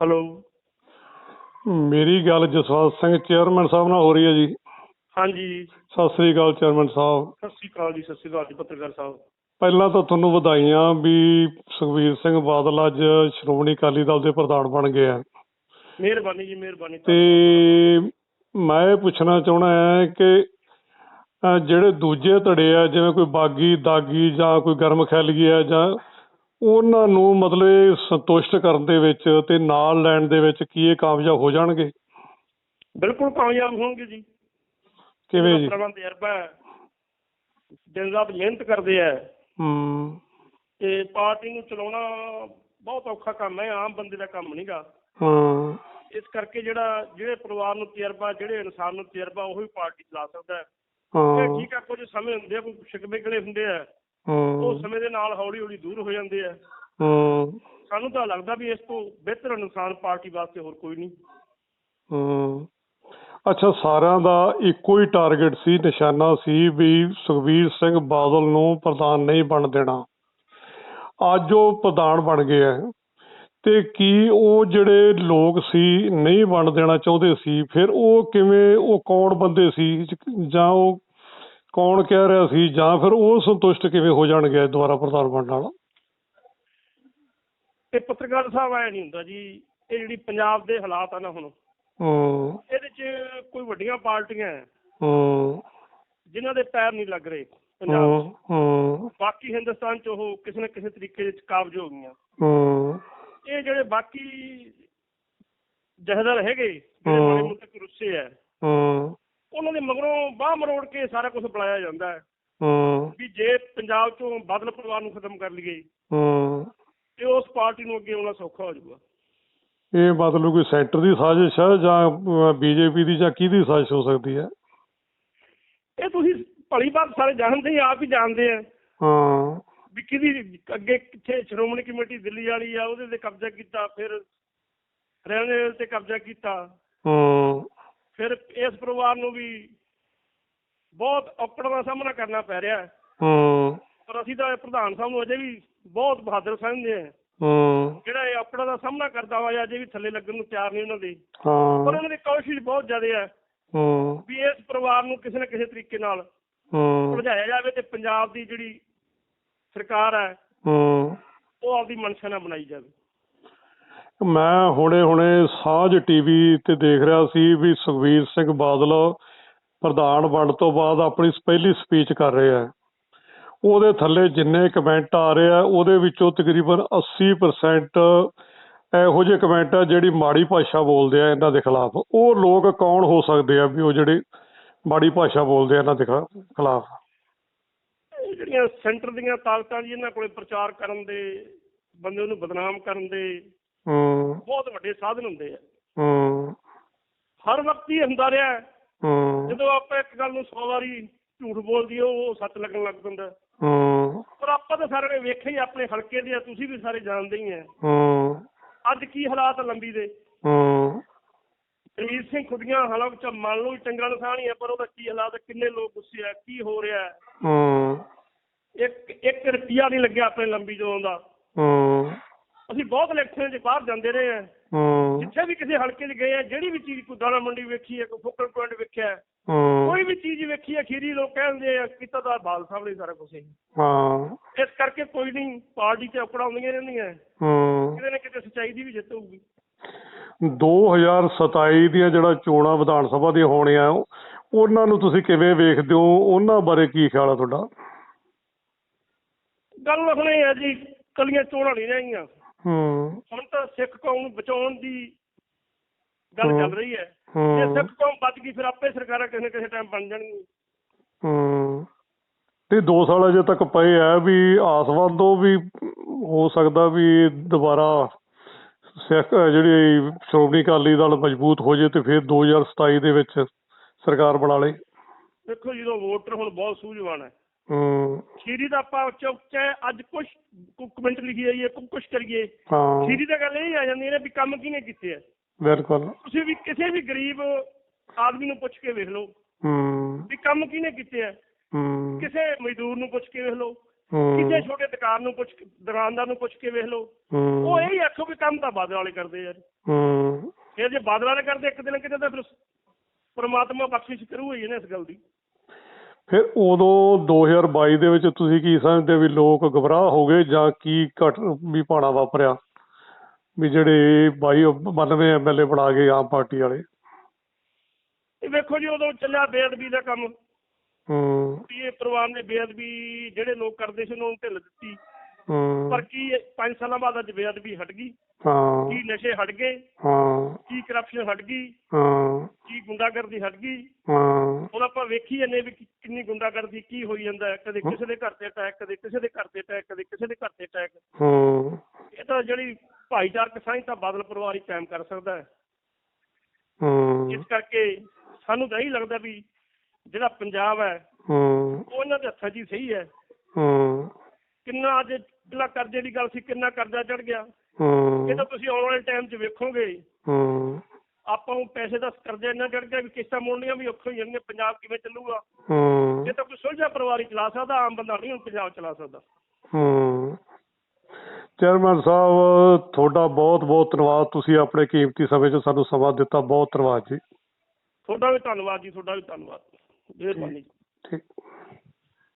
Hello ਮੇਰੀ ਗੱਲ Jaswant Singh chairman ਸਾਹਿਬ ਨਾਲ ਹੋ ਰਹੀ ਹੈ ਜੀ। ਹਾਂਜੀ। ਸਤਿ ਸ੍ਰੀ ਅਕਾਲ ਚੇਅਰਮੈਨ ਸਾਹਿਬ। ਸਤਿ ਸ਼੍ਰੀ ਅਕਾਲ ਜੀ ਸਤਿ ਸ਼੍ਰੀ ਅਕਾਲ ਜੀ ਪੱਤਰਕਾਰ ਸਾਹਿਬ। ਪਹਿਲਾਂ ਤਾਂ ਤੁਹਾਨੂੰ ਵਧਾਈਆਂ ਵੀ ਸੁਖਬੀਰ ਸਿੰਘ ਬਾਦਲ ਅੱਜ ਸ਼੍ਰੋਮਣੀ ਅਕਾਲੀ ਦਲ ਦੇ ਪ੍ਰਧਾਨ ਬਣ ਗਏ ਆ। ਮਿਹਰਬਾਨੀ ਜੀ ਮਿਹਰਬਾਨੀ। ਤੇ ਮੈਂ ਇਹ ਪੁੱਛਣਾ ਚਾਹਣਾ ਹੈ ਕਿ ਅਹ, ਜਿਹੜੇ ਦੂਜੇ ਧੜੇ ਆ ਜਿਵੇਂ ਕੋਈ ਬਾਗੀ ਦਾਗੀ ਜਾਂ ਕੋਈ ਗਰਮ ਖੈਲਗੀ ਆ ਜਾਂ ਉਹਨਾਂ ਨੂੰ ਮਤਲਬ ਇਹ ਸੰਤੁਸ਼ਟ ਕਰਨ ਦੇ ਵਿੱਚ ਤੇ ਨਾਲ ਲੈਣ ਦੇ ਵਿੱਚ ਕੀ ਇਹ ਕਾਮਯਾਬ ਹੋ ਜਾਣਗੇ? ਬਿਲਕੁਲ ਕਾਮਯਾਬ ਹੋਣਗੇ ਜੀ। ਕਿਵੇਂ ਜੀ? ਪ੍ਰਬੰਧ ਤਜਰਬਾ ਦਿਨ ਰਾਤ ਮਿਹਨਤ ਕਰਦੇ ਆ। ਹੂੰ। ਤੇ ਪਾਰਟੀ ਨੂੰ ਚਲਾਉਣਾ ਬਹੁਤ ਔਖਾ ਕੰਮ ਹੈ ਆਮ ਬੰਦੇ ਦਾ ਕੰਮ ਨਹੀਂਗਾ ਹਾਂ। ਇਸ ਕਰਕੇ ਜਿਹੜਾ ਜਿਹੜੇ ਪਰਿਵਾਰ ਨੂੰ ਤਜਰਬਾ ਜਿਹੜੇ ਇਨਸਾਨ ਨੂੰ ਤਜਰਬਾ ਉਹੀ ਪਾਰਟੀ ਚਲਾ ਸਕਦਾ ਹੈ। ਹਾਂ। ਠੀਕ ਆ ਕੁਝ ਸਮੇਂ ਹੁੰਦੇ ਆ ਕੋਈ ਸ਼ਿਕਵੇ ਗਲੇ ਹੁੰਦੇ ਆ। ਉਹ ਸਮੇਂ ਦੇ ਨਾਲ ਹੌਲੀ ਹੌਲੀ ਦੂਰ ਹੋ ਜਾਂਦੇ ਆ। ਹਾਂ। ਸਾਨੂੰ ਤਾਂ ਲੱਗਦਾ ਵੀ ਇਸ ਤੋਂ ਬਿਹਤਰ ਇਨਸਾਨ ਪਾਰਟੀ ਵਾਸਤੇ ਹੋਰ ਕੋਈ ਨਹੀਂ। ਅੱਛਾ ਸਾਰਿਆਂ ਦਾ ਇੱਕੋ ਹੀ ਟਾਰਗੇਟ ਸੀ ਨਿਸ਼ਾਨਾ ਸੀ ਵੀ ਸੁਖਬੀਰ ਸਿੰਘ ਬਾਦਲ ਨੂੰ ਪ੍ਰਧਾਨ ਨਹੀਂ ਬਣ ਦੇਣਾ। ਅੱਜ ਉਹ ਪ੍ਰਧਾਨ ਬਣ ਗਏ ਹੈ ਤੇ ਕੀ ਉਹ ਜਿਹੜੇ ਲੋਕ ਸੀ ਨਹੀਂ ਬਣ ਦੇਣਾ ਚਾਹੁੰਦੇ ਸੀ ਫਿਰ ਉਹ ਕਿਵੇਂ ਉਹ ਕੌਣ ਬੰਦੇ ਸੀ ਜਾਂ ਉਹ ਕੌਣ ਕਹਿ ਰਿਹਾ ਸੀ ਜਾਂ ਫਿਰ ਉਹ ਸੰਤੁਸ਼ਟ ਕਿਵੇਂ ਹੋ ਜਾਣਗੇ ਦੁਬਾਰਾ ਪ੍ਰਧਾਨ ਬਣਨ ਨਾਲ? ਤੇ ਪੱਤਰਕਾਰ ਸਾਹਿਬ ਆਇਆ ਨਹੀਂ ਹੁੰਦਾ ਜੀ। ਇਹ ਜਿਹੜੀ ਪੰਜਾਬ ਦੇ ਹਾਲਾਤ ਆ ਨਾ ਹੁਣ ਹੂੰ। ਇਹਦੇ 'ਚ ਕੋਈ ਵੱਡੀਆਂ ਪਾਰਟੀਆਂ ਹੈ ਹੂੰ। ਜਿਨ੍ਹਾਂ ਦੇ ਪੈਰ ਨਹੀਂ ਲੱਗ ਰਹੇ ਪੰਜਾਬ 'ਚ। ਹੂੰ। ਬਾਕੀ ਹਿੰਦੁਸਤਾਨ 'ਚ ਉਹ ਕਿਸੇ ਨਾ ਕਿਸੇ ਤਰੀਕੇ 'ਚ ਕਾਬਜ ਹੋ ਗਈਆਂ। ਹੂੰ। ਇਹ ਜਿਹੜੇ ਬਾਕੀ ਜਹਦਰ ਹੈਗੇ ਜਿਹੜੇ ਹਮ। ਮਾੜੇ ਮੋਟੇ ਰੁੱਸੇ ਹੈ ਹੂੰ। ਉਹਨਾਂ ਦੇ ਮਗਰੋਂ ਬਾਹ ਮਰੋੜ ਕੇ ਸਾਰਾ ਕੁਝ ਬੁਲਾਇਆ ਜਾਂਦਾ ਹੈ। ਹੂੰ। ਵੀ ਜੇ ਪੰਜਾਬ 'ਚੋਂ ਬਾਦਲ ਪਰਿਵਾਰ ਨੂੰ ਖਤਮ ਕਰ ਲਈਏ ਹੂੰ। ਤੇ ਉਸ ਪਾਰਟੀ ਨੂੰ ਅੱਗੇ ਆਉਣਾ ਸੌਖਾ ਹੋ ਜਾਊਗਾ। ਇਹ ਮਤਲਬ ਕੋਈ ਸੈਂਟਰ ਦੀ ਸਾਜ਼ਿਸ਼ ਹੈ ਜਾਂ ਬੀਜੇਪੀ ਦੀ ਜਾਂ ਕਿਹਦੀ ਸਾਜ਼ਿਸ਼ ਹੋ ਸਕਦੀ ਹੈ? ਇਹ ਤੁਸੀਂ ਭਲੀ ਬਾਤ ਸਾਰੇ ਜਾਣਦੇ ਹੀ ਆਪ ਹੀ ਜਾਣਦੇ ਆ। ਹਾਂ। ਵੀ ਕਿਹਦੀ ਅੱਗੇ ਕਿੱਥੇ ਸ਼੍ਰੋਮਣੀ ਕਮੇਟੀ ਦਿੱਲੀ ਵਾਲੀ ਆ ਉਹਦੇ ਤੇ ਕਬਜ਼ਾ ਕੀਤਾ ਫਿਰ ਹਰਿਆਣੇ ਤੇ ਕਬਜ਼ਾ ਕੀਤਾ। ਹੂੰ। ਫਿਰ ਇਸ ਪਰਿਵਾਰ ਨੂੰ ਵੀ ਬਹੁਤ ਔਕੜਾਂ ਦਾ ਸਾਹਮਣਾ ਕਰਨਾ ਪੈ ਰਿਹਾ ਹੈ। ਹੂੰ। ਪਰ ਅਸੀਂ ਤਾਂ ਪ੍ਰਧਾਨ ਸਾਹਿਬ ਨੂੰ ਅਜੇ ਵੀ ਬਹੁਤ ਬਹਾਦਰ ਸਮਝਦੇ ਹਾਂ। ਹੂੰ। ਜਿਹੜਾ ਇਹ ਔਕੜਾਂ ਦਾ ਸਾਹਮਣਾ ਕਰਦਾ ਹੋਇਆ ਅਜੇ ਵੀ ਥੱਲੇ ਲੱਗਣ ਨੂੰ ਤਿਆਰ ਨਹੀਂ ਉਹਨਾਂ ਦੇ। ਪਰ ਹਾਂ ਉਹਨਾਂ ਦੀ ਕੋਸ਼ਿਸ਼ ਬਹੁਤ ਜ਼ਿਆਦਾ ਹੈ ਹੂੰ। ਵੀ ਇਸ ਪਰਿਵਾਰ ਨੂੰ ਕਿਸੇ ਨਾ ਕਿਸੇ ਤਰੀਕੇ ਨਾਲ ਹੂੰ। ਉਲਝਾਇਆ ਜਾਵੇ ਤੇ ਪੰਜਾਬ ਦੀ ਜਿਹੜੀ ਸਰਕਾਰ ਹੈ ਹੂੰ। ਉਹ ਆਪਦੀ ਮਨਸ਼ਾ ਨਾਲ ਬਣਾਈ ਜਾਵੇ। ਮੈਂ ਹੁਣੇ ਹੁਣੇ ਸਾਂਝ ਟੀਵੀ ਤੇ ਦੇਖ ਰਿਹਾ ਸੀ ਵੀ ਸੁਖਬੀਰ ਸਿੰਘ ਬਾਦਲ ਪ੍ਰਧਾਨ ਬਣਨ ਤੋਂ ਬਾਅਦ ਆਪਣੀ ਪਹਿਲੀ ਸਪੀਚ ਕਰ ਰਹੇ ਆ। ਉਹਦੇ ਥੱਲੇ ਜਿੰਨੇ ਕਮੈਂਟ ਆ ਰਹੇ ਆ, ਉਹਦੇ ਵਿੱਚੋਂ ਤਕਰੀਬਨ 80% ਇਹੋ ਜਿਹੇ ਕਮੈਂਟ ਆ ਜਿਹੜੀ ਮਾੜੀ ਭਾਸ਼ਾ ਬੋਲਦੇ ਆ ਇਹਨਾਂ ਦੇ ਖਿਲਾਫ। ਉਹ ਲੋਕ ਕੌਣ ਹੋ ਸਕਦੇ ਆ ਵੀ ਉਹ ਜਿਹੜੇ ਮਾੜੀ ਭਾਸ਼ਾ ਬੋਲਦੇ ਆ ਇਹਨਾਂ ਦੇ ਖਿਲਾ- ਖਿਲਾਫ। ਜਿਹੜੀਆਂ ਸੈਂਟਰ ਦੀਆਂ ਤਾਕਤਾਂ ਜੀ ਇਹਨਾਂ ਕੋਲੇ ਪ੍ਰਚਾਰ ਕਰਨ ਦੇ, ਬੰਦੇ ਨੂੰ ਬਦਨਾਮ ਕਰਨ ਦੇ ਹੂੰ। ਬਹੁਤ ਵੱਡੇ ਸਾਧਨ ਹੁੰਦੇ ਆ। ਹੂੰ। ਹਰ ਵਕਤ ਹੀ ਹੁੰਦਾ ਰਿਹਾ ਹੈ। ਜਦੋਂ ਆਪਾਂ ਇੱਕ ਗੱਲ ਨੂੰ 100 ਵਾਰੀ ਝੂਠ ਬੋਲ ਦਈਏ ਉਹ ਸੱਚ ਲੱਗਣ ਲੱਗ ਪੈਂਦਾ। ਹੂੰ। ਪਰ ਆਪਾਂ ਤਾਂ ਸਾਰਿਆਂ ਨੇ ਵੇਖਿਆ ਹੀ ਆਪਣੇ ਹਲਕੇ ਦੇ ਆ ਤੁਸੀਂ ਵੀ ਸਾਰੇ ਜਾਣਦੇ ਹੀ ਆ। ਹੂੰ। ਅੱਜ ਕੀ ਹਾਲਾਤ ਲੰਬੀ ਦੇ? ਹੂੰ। ਰਣਜੀਤ ਸਿੰਘ ਖੁੱਡੀਆਂ ਹਾਲਾਤ ਚ ਮੰਨ ਲਓ ਚੰਗਾ ਇਨਸਾਨ ਹੀ ਆ ਪਰ ਉਹਦਾ ਕੀ ਹਾਲਾਤ ਕਿੰਨੇ ਲੋਕ ਗੁੱਸੇ ਆ ਕੀ ਹੋ ਰਿਹਾ ਹੈ? ਹੂੰ। ਇੱਕ ਇੱਕ ਰੁਪਿਆ ਨਹੀਂ ਲੱਗਿਆ ਆਪਣੇ ਲੰਬੀ ਜਦੋਂ ਦਾ। ਹੂੰ। ਅਸੀਂ ਬਹੁਤ ਇਲੈਕਸ਼ਨ 'ਚ ਬਾਹਰ ਜਾਂਦੇ ਰਹੇ ਆ ਹੂੰ। ਜਿੱਥੇ ਵੀ ਕਿਸੇ ਹਲਕੇ 'ਚ ਗਏ ਆ ਜਿਹੜੀ ਵੀ ਚੀਜ਼ ਕੋਈ ਦਾਣਾ ਮੰਡੀ ਵੇਖੀ ਹੈ ਕੋਈ ਫੋਕਲ ਪੁਆਇੰਟ ਵੇਖਿਆ ਹੈ, ਹੂੰ। ਕੋਈ ਵੀ ਚੀਜ਼ ਵੇਖੀ ਹੈ ਖੀਰੀ ਲੋਕ ਕਹਿੰਦੇ ਆ ਕੀਤਾ ਤਾਂ ਬਾਲ ਸਾਹਿਬ ਨੇ ਸਾਰਾ ਕੁਝ ਹੀ। ਹਾਂ। ਇਸ ਕਰਕੇ ਕੋਈ ਨਹੀਂ ਪਾਰਟੀ 'ਚ ਔਕੜਾਂ ਆਉਂਦੀਆਂ ਰਹਿੰਦੀਆਂ। ਹੂੰ। ਕਿਤੇ ਨਾ ਕਿਤੇ ਸੱਚਾਈ ਦੀ ਵੀ ਜਿੱਤ ਹੋਊਗੀ। 2027 ਦੀਆਂ ਜਿਹੜਾ ਚੋਣਾਂ ਵਿਧਾਨ ਸਭਾ ਦੀਆਂ ਹੋਣੀਆਂ ਉਹਨਾਂ ਨੂੰ ਤੁਸੀਂ ਕਿਵੇਂ ਵੇਖਦੇ ਹੋ? ਉਹਨਾਂ ਬਾਰੇ ਕੀ ਖਿਆਲ ਆ ਤੁਹਾਡਾ? ਗੱਲ ਹੁਣ ਇਹ ਹੈ ਜੀ ਕੱਲੀਆਂ ਚੋਣਾਂ ਨਹੀਂ ਰਹੀਆਂ ਹੂੰ। ਹੁਣ ਤਾਂ ਸਿੱਖ ਕੌਮ ਨੂੰ ਬਚਾਉਣ ਦੀ ਗੱਲ। ਚੱਲ ਰਹੀ ਹੈ। ਜੇ ਸਿੱਖ ਕੌਮ ਬਚ ਗਈ ਫਿਰ ਆਪੇ ਸਰਕਾਰਾਂ ਕਿਸੇ ਨਾ ਕਿਸੇ ਟਾਈਮ ਬਣ ਜਾਣਗੀਆਂ। ਹੂੰ। ਤੇ 2 ਸਾਲ ਅਜੇ ਤੱਕ ਪਏ ਆ ਵੀ ਆਸਵਾਦ ਤੋਂ ਵੀ ਹੋ ਸਕਦਾ ਵੀ ਦੁਬਾਰਾ ਸਿੱਖ ਜਿਹੜੀ ਸ਼੍ਰੋਮਣੀ ਅਕਾਲੀ ਦਲ ਮਜ਼ਬੂਤ ਹੋ ਜੇ ਤੇ ਫਿਰ 2027 ਦੇ ਵਿੱਚ ਸਰਕਾਰ ਬਣਾ ਲੇ ਦੇਖੋ ਜਦੋਂ ਵੋਟਰ ਹੁਣ ਬਹੁਤ ਸੂਝਵਾਨ ਹੈ। ਹੂੰ। ਖੀਰੀ ਦਾ ਆਪਾਂ ਚੁੱਕ ਚਾਹੇ ਅੱਜ ਕੁਝ ਕਮੈਂਟ ਲਿਖੀ ਜਾਈਏ ਕੁਝ ਕਰੀਏ। ਹਾਂ। ਖੀਰੀ ਤਾਂ ਗੱਲ ਇਹ ਆ ਜਾਂਦੀ ਨਾ ਵੀ ਕੰਮ ਕਿਹਨੇ ਕੀਤੇ ਆ? ਬਿਲਕੁਲ। ਤੁਸੀਂ ਵੀ ਕਿਸੇ ਵੀ ਗਰੀਬ ਆਦਮੀ ਨੂੰ ਪੁੱਛ ਕੇ ਵੇਖ ਲਓ। ਹੂੰ। ਵੀ ਕੰਮ ਕਿਹਨੇ ਕੀਤੇ ਆ? ਹੂੰ। ਕਿਸੇ ਮਜ਼ਦੂਰ ਨੂੰ ਪੁੱਛ ਕੇ ਵੇਖ ਲਓ। ਕਿਸੇ ਛੋਟੇ ਦੁਕਾਨ ਨੂੰ ਪੁੱਛ ਕੇ- ਦੁਕਾਨਦਾਰ ਨੂੰ ਪੁੱਛ ਕੇ ਵੇਖ ਲਓ। ਉਹ ਇਹੀ ਆਖੋ ਵੀ ਕੰਮ ਤਾਂ ਬਾਦਲ ਵਾਲੇ ਕਰਦੇ ਯਾਰ। ਹੂੰ। ਫਿਰ ਜੇ ਬਾਦਲ ਵਾਲੇ ਕਰਦੇ ਇੱਕ ਦਿਨ ਕਿਤੇ ਤਾਂ ਫਿਰ ਪਰਮਾਤਮਾ ਬਖਸ਼ਿਸ਼ ਕਰੂ ਹੀ ਨਾ ਇਸ ਗੱਲ ਦੀ। ਫਿਰ ਉਦੋਂ 2022 ਦੇ ਵਿੱਚ ਤੁਸੀਂ ਕੀ ਸਮਝਦੇ ਵੀ ਲੋਕ ਗਬਰਾਹ ਹੋ ਗਏ ਜਾਂ ਕੀ ਘਟ ਵੀ ਪਾਣਾ ਵਾਪਰਿਆ? ਵੀ ਜਿਹੜੇ 22 92 ਐਮਐਲਏ ਬਣਾ ਗਏ ਆਮ ਪਾਰਟੀ ਵਾਲੇ। ਇਹ ਵੇਖੋ ਜੀ ਉਦੋਂ ਚੱਲਿਆ ਬੇਅਦਬੀ ਦਾ ਕੰਮ। ਹੂੰ। ਇਹ ਪਰਿਵਾਰ ਨੇ ਬੇਅਦਬੀ ਜਿਹੜੇ ਲੋਕ ਕਰਦੇ ਸੀ ਉਹਨਾਂ ਨੂੰ ਢਿੱਲ ਦਿੱਤੀ। ਪਰ ਕੀ 5 ਸਾਲਾਂ ਬਾਅਦ ਅੱਜ ਬੇਅਦਬੀ ਹਟ ਗਈ? ਹਾਂ। ਕੀ ਨਸ਼ੇ ਹਟ ਗਏ? ਹਾਂ। ਕੀ ਕਰਪਸ਼ਨ ਹਟ ਗਈ? ਹਾਂ। ਕੀ ਗੁੰਡਾਗਰਦੀ ਹਟ ਗਈ? ਹਾਂ। ਹੁਣ ਆਪਾਂ ਵੇਖੀ ਜੰਨੇ ਵੀ ਕਿੰਨੀ ਗੁੰਡਾਗਰਦੀ ਕੀ ਹੋਈ ਜਾਂਦਾ ਕਦੇ ਕਿਸੇ ਦੇ ਘਰ ਤੇ ਅਟੈਕ ਕਦੇ ਕਿਸੇ ਦੇ ਘਰ ਤੇ ਅਟੈਕ ਕਦੇ ਕਿਸੇ ਦੇ ਘਰ ਤੇ ਅਟੈਕ ਹੂੰ। ਇਹ ਤਾਂ ਜਿਹੜੀ ਭਾਈਚਾਰਕ ਸਾਂਝ ਤਾਂ ਬਾਦਲ ਪਰਿਵਾਰ ਹੀ ਕਾਇਮ ਕਰ ਸਕਦਾ ਹੈ। ਹੂੰ। ਇਸ ਕਰਕੇ ਸਾਨੂੰ ਤਾਂ ਇਹੀ ਲੱਗਦਾ ਵੀ ਜਿਹੜਾ ਪੰਜਾਬ ਹੈ ਹੂੰ। ਉਹ ਇਹਨਾਂ ਦੇ ਹੱਥਾਂ 'ਚ ਹੀ ਸਹੀ ਹੈ। ਹੂੰ। ਕਿੰਨਾ ਅੱਜ ਜਿਹੜਾ ਕਰਜ਼ੇ ਦੀ ਗੱਲ ਸੀ ਕਿੰਨਾ ਕਰਜ਼ਾ ਚੜ ਗਿਆ। ਹੂੰ। ਇਹ ਤਾਂ ਤੁਸੀਂ ਆਉਣ ਵਾਲੇ ਟਾਈਮ 'ਚ ਵੇਖੋਗੇ। ਹੂੰ। ਆਪਾਂ ਨੂੰ ਪੈਸੇ ਦਾ ਕਰਜ਼ਾ ਇੰਨਾ ਚੜ ਗਿਆ ਵੀ ਕਿਸ਼ਤਾਂ ਮੋੜਨੀਆਂ ਵੀ ਔਖੀਆਂ ਹੋ ਜਾਣਗੀਆਂ ਪੰਜਾਬ ਕਿਵੇਂ ਚੱਲੂਗਾ? ਹੂੰ। ਇਹ ਤਾਂ ਕੋਈ ਸੁਲਝਾ ਪਰਿਵਾਰ ਹੀ ਚਲਾ ਸਕਦਾ ਆਮ ਬੰਦਾ ਨਹੀਂ ਹੁਣ ਪੰਜਾਬ ਚਲਾ ਸਕਦਾ। ਹੂੰ। ਚੇਅਰਮੈਨ ਸਾਹਿਬ ਤੁਹਾਡਾ ਬਹੁਤ ਬਹੁਤ ਧੰਨਵਾਦ। ਤੁਸੀਂ ਆਪਣੇ ਕੀਮਤੀ ਸਮੇਂ 'ਚ ਸਾਨੂੰ ਸਮਾਂ ਦਿੱਤਾ। ਬਹੁਤ ਧੰਨਵਾਦ ਜੀ। ਤੁਹਾਡਾ ਵੀ ਧੰਨਵਾਦ ਜੀ ਤੁਹਾਡਾ ਵੀ ਧੰਨਵਾਦ। ਮਿਹਰਬਾਨੀ ਠੀਕ।